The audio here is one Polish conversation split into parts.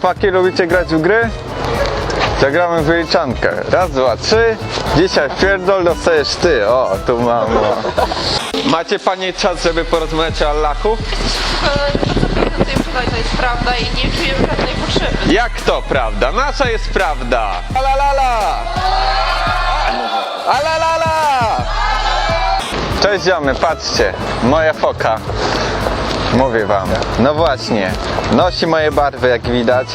Chłopaki, lubicie grać w gry? Zagramy w wyliczankę. Raz, dwa, trzy. Dzisiaj w pierdol dostajesz ty. O, tu mam. O. Macie panie czas, żeby porozmawiać o Allahu? Co tym tutaj to jest prawda i nie czuję żadnej potrzeby. Jak to prawda? Nasza jest prawda. Alalala! Alalala! Cześć ziomy, patrzcie. Moja foka. Mówię wam. No właśnie. Nosi moje barwy, jak widać.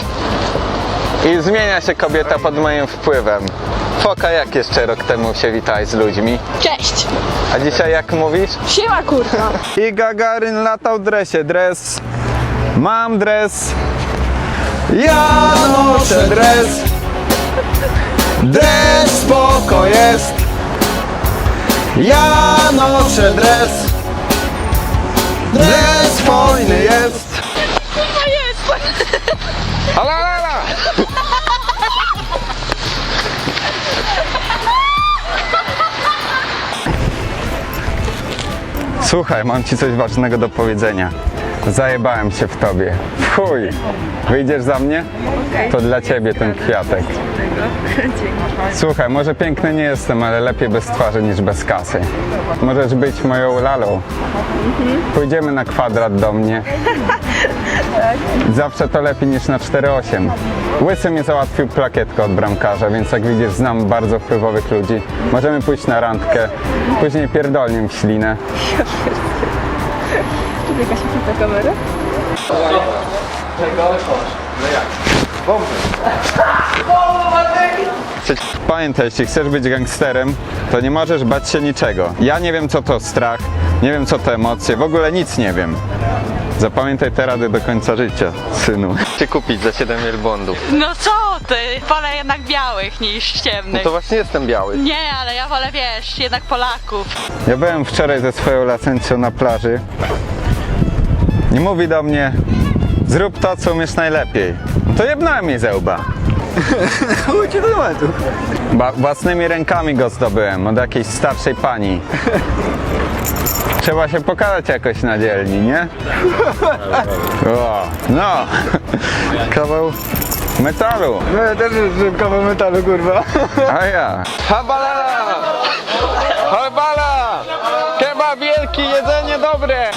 I zmienia się kobieta pod moim wpływem. Foka jak jeszcze rok temu się witałeś z ludźmi? Cześć! A dzisiaj jak mówisz? Siema kurwa! I Gagarin latał w dresie. Dres. Mam dres. Ja noszę dres. Dres spoko jest. Ja noszę dres. Dres fajny jest. To jest! Ala, ala, ala. Słuchaj, mam ci coś ważnego do powiedzenia. Zajebałem się w tobie. Chuj! Wyjdziesz za mnie? To dla ciebie ten kwiatek. Słuchaj, może piękny nie jestem, ale lepiej bez twarzy niż bez kasy. Możesz być moją lalą. Pójdziemy na kwadrat do mnie. Zawsze to lepiej niż na 4-8. Łysy mnie załatwił plakietkę od bramkarza, więc jak widzisz, znam bardzo wpływowych ludzi. Możemy pójść na randkę, później pierdolnie w ślinę. Jakaś ta kamera? Pamiętaj, jeśli chcesz być gangsterem, to nie możesz bać się niczego. Ja nie wiem, co to strach, nie wiem, co to emocje, w ogóle nic nie wiem. Zapamiętaj te rady do końca życia, synu. Cię kupić za 7 wielbłądów. No co ty? Wolę jednak białych niż ciemnych. No właśnie jestem biały. Nie, ale ja wolę, wiesz, jednak Polaków. Ja byłem wczoraj ze swoją lasencją na plaży. I mówi do mnie, zrób to, co umiesz najlepiej. To jebnąłem jej ze łba. Do tematu. Ba- własnymi rękami go zdobyłem od jakiejś starszej pani. Trzeba się pokazać jakoś na dzielni, nie? O, no, kawał metalu. No ja też użyłem kawał metalu, kurwa. A ja. Habalala! Habala! Kebab wielki, jedzenie dobre!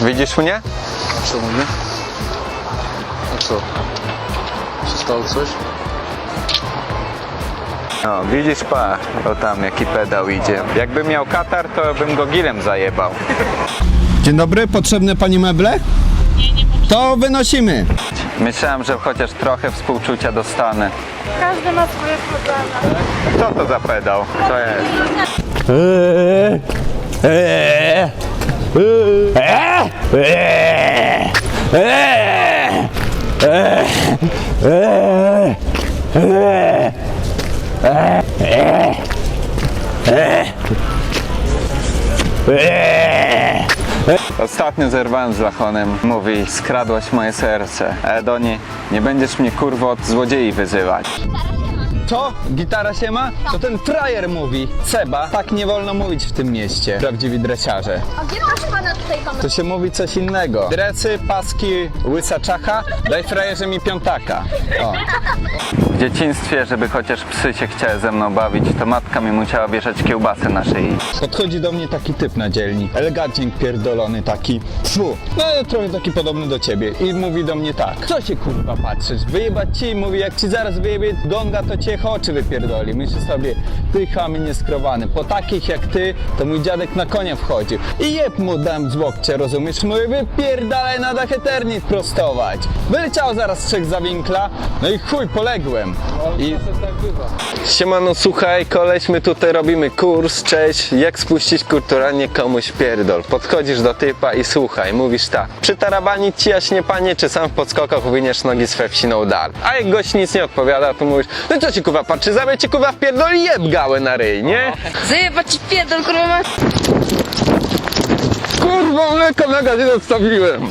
Widzisz mnie? Co mówię? A co? Się stało coś? No, widzisz pa, o tam jaki pedał idzie. Jakbym miał katar, to bym go gilem zajebał. Dzień dobry, potrzebne pani meble? Nie, nie To wynosimy. Myślałem, że chociaż trochę współczucia dostanę. Każdy ma swoje problemy. Co to za pedał? To jest. Ostatnio zerwałem z Lachonem. Mówi, skradłaś moje serce. Edoni, nie będziesz mnie kurwo od złodziei wyzywać. To? Gitara się ma? To ten frajer mówi. Seba, tak nie wolno mówić w tym mieście. Prawdziwi dresiarze. A gdzie proszę pana tutaj kamerę? To się mówi coś innego. Dresy, paski, łysa czacha, daj frajerze mi piątaka. O. W dzieciństwie, żeby chociaż psy się chciały ze mną bawić, to matka mi musiała wieszać kiełbasę na szyi. Podchodzi do mnie taki typ na dzielni. Elegancik pierdolony taki. Fu. No trochę taki podobny do ciebie. I mówi do mnie tak. Co się kurwa patrzysz? Wyjebać ci? Mówi jak ci zaraz wyjebie gonga, to cię oczy wypierdoli. Myślę sobie, ty chamy nieskrowany. Po takich jak ty, to mój dziadek na konia wchodził. I jeb mu dam z łokcia, rozumiesz? Mówi wypierdalaj na dach eternit prostować. Wyleciał zaraz trzech za winkla. No i chuj, poległem. I Siemano, słuchaj, koleś, my tutaj robimy kurs, cześć, jak spuścić kulturalnie komuś pierdol. Podchodzisz do typa i słuchaj, mówisz tak, przytarabanić ci jaśnie panie, czy sam w podskokach uwiniesz nogi swe wsiną dal. A jak gość nic nie odpowiada, to mówisz, no co ci kuwa patrzy, zabie ci kuwa w pierdol i jeb gałę na ryj, nie? Zajebać ci pierdol, kurwa! Kurwa, mleko na gazie zostawiłem.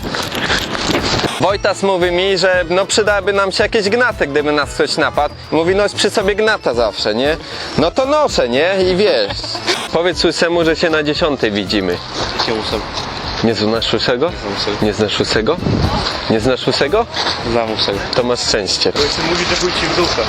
Wojtas mówi mi, że no przydałaby nam się jakieś gnaty, gdyby nas ktoś napadł. Mówi, noś przy sobie gnata zawsze, nie? No to noszę, nie? I wiesz. Powiedz Łysemu, że się na dziesiątej widzimy. Jakie ósem? Nie znasz łysego? Nie znasz łysego? Nie znasz łysego? Znam łysego. To masz szczęście. Łysy mówi, że chuj ci w dupę.